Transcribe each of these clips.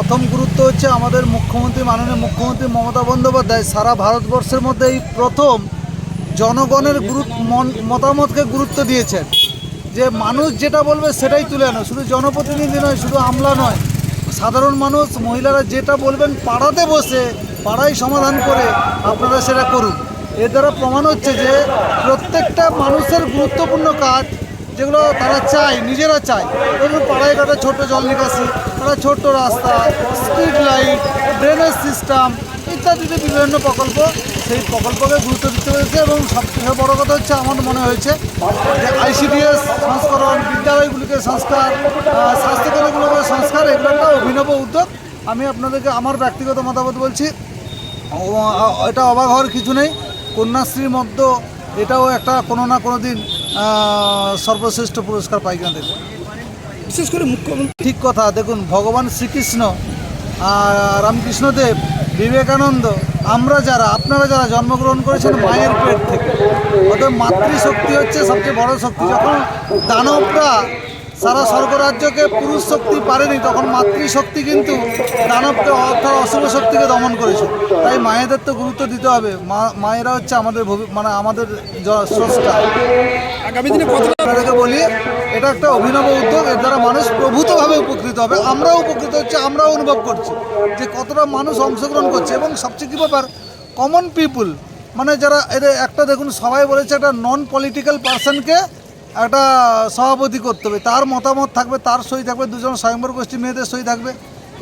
প্রথম গুরুত্ব হচ্ছে আমাদের মুখ্যমন্ত্রী, মাননীয় মুখ্যমন্ত্রী মমতা বন্দ্যোপাধ্যায়। সারা ভারতবর্ষের মধ্যে এই প্রথম জনগণের গুরুত্ব মতামতকে গুরুত্ব দিয়েছেন। যে মানুষ যেটা বলবে সেটাই তুলে আনো। শুধু জনপ্রতিনিধি নয়, শুধু আমলা নয়। সাধারণ মানুষ, মহিলারা যেটা বলবেন পাড়াতে বসে, পাড়ায় সমাধান করে আপনারা সেটা করুন। এর দ্বারা প্রমাণ হচ্ছে যে প্রত্যেকটা মানুষের গুরুত্বপূর্ণ কাজ যেগুলো তারা চায়, নিজেরা চায়। ধরুন পাড়ায় একটা ছোট্ট জল নিকাশি তারা ছোট্ট রাস্তা স্ট্রিট লাইট ড্রেনেজ সিস্টেম ইত্যাদিতে বিভিন্ন প্রকল্প। সেই প্রকল্পকে গুরুত্ব দিতে হয়েছে এবং সবথেকে বড় কথা হচ্ছে, আমার মনে হয়েছে যে আইসিডিএস সংস্করণ, বিদ্যালয়গুলিকে সংস্কার স্বাস্থ্যকেন্দ্রগুলোকে সংস্কার, এগুলো একটা অভিনব উদ্যোগ। আমি আপনাদেরকে আমার ব্যক্তিগত মতামত বলছি এটা অবাক হওয়ার কিছু নেই। কন্যাশ্রীর মধ্যে এটাও একটা কোনো না কোনো দিন সর্বশ্রেষ্ঠ পুরস্কার পাইকান দেখুন। বিশেষ করে মুখ্যমন্ত্রী ঠিক কথা দেখুন ভগবান শ্রীকৃষ্ণ আর রামকৃষ্ণদেব বিবেকানন্দ আমরা যারা আপনারা যারা জন্মগ্রহণ করেছেন মায়ের পেট থেকে অর্থাৎ মাতৃশক্তি হচ্ছে সবচেয়ে বড় শক্তি। যখন দানবরা সারা স্বর্গরাজ্যকে পুরুষ শক্তি পারেনি তখন মাতৃশক্তি কিন্তু দানবকে অর্থাৎ অশুভ শক্তিকে দমন করেছে। তাই মায়েদের তো গুরুত্ব দিতে হবে। মা মায়েরা হচ্ছে আমাদের ভবি- মানে আমাদের স্রষ্টা। আগামী দিনে আপনাদেরকে বলি এটা একটা অভিনব উদ্যোগ। এর দ্বারা মানুষ প্রভূতভাবে উপকৃত হবে। আমরাও উপকৃত হচ্ছে আমরাও অনুভব করছি যে কতটা মানুষ অংশগ্রহণ করছে। এবং সবচেয়ে কী ব্যাপার কমন পিপুল মানে যারা এদের একটা দেখুন সবাই বলেছে একটা নন পলিটিক্যাল পার্সনকে একটা সভাপতি করতে হবে। তার মতামত থাকবে, তার সই থাকবে, দুজন স্বয়ংবর গোষ্ঠী মেয়েদের সই থাকবে।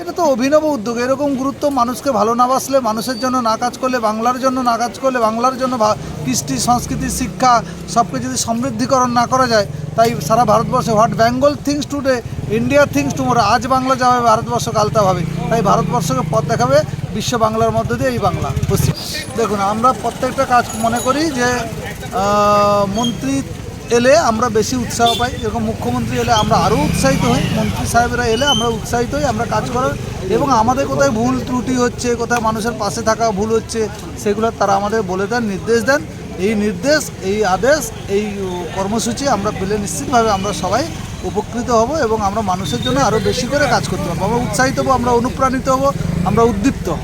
এটা তো অভিনব উদ্যোগ। এরকম গুরুত্ব মানুষকে ভালো না বাসলে, মানুষের জন্য না কাজ করলে, বাংলার জন্য না কাজ করলে, বাংলার জন্য কৃষ্টি, সংস্কৃতি, শিক্ষা, সবকে যদি সমৃদ্ধিকরণ না করা যায়, তাই সারা ভারতবর্ষে what Bengal thinks today, India thinks tomorrow, আজ বাংলা যাবে, ভারতবর্ষ কালতা হবে তাই ভারতবর্ষকে পথ দেখাবে, বিশ্ব বাংলার মধ্যে দিয়ে এই বাংলা। দেখুন, আমরা প্রত্যেকটা কাজ মনে করি যে মন্ত্রী এলে আমরা বেশি উৎসাহ পাই। যেরকম মুখ্যমন্ত্রী এলে আমরা আরও উৎসাহিত হই। মন্ত্রী সাহেবরা এলে আমরা উৎসাহিত হই, আমরা কাজ করার। এবং আমাদের কোথায় ভুল ত্রুটি হচ্ছে, কোথায় মানুষের পাশে থাকা ভুল হচ্ছে, সেগুলো তারা আমাদের বলে দেন, নির্দেশ দেন। এই নির্দেশ, এই আদেশ, এই কর্মসূচি আমরা পেলে নিশ্চিতভাবে আমরা সবাই উপকৃত হব এবং আমরা মানুষের জন্য আরও বেশি করে কাজ করতে পারব। আমরা উৎসাহিত হব, আমরা অনুপ্রাণিত হব, আমরা উদ্দীপ্ত হব।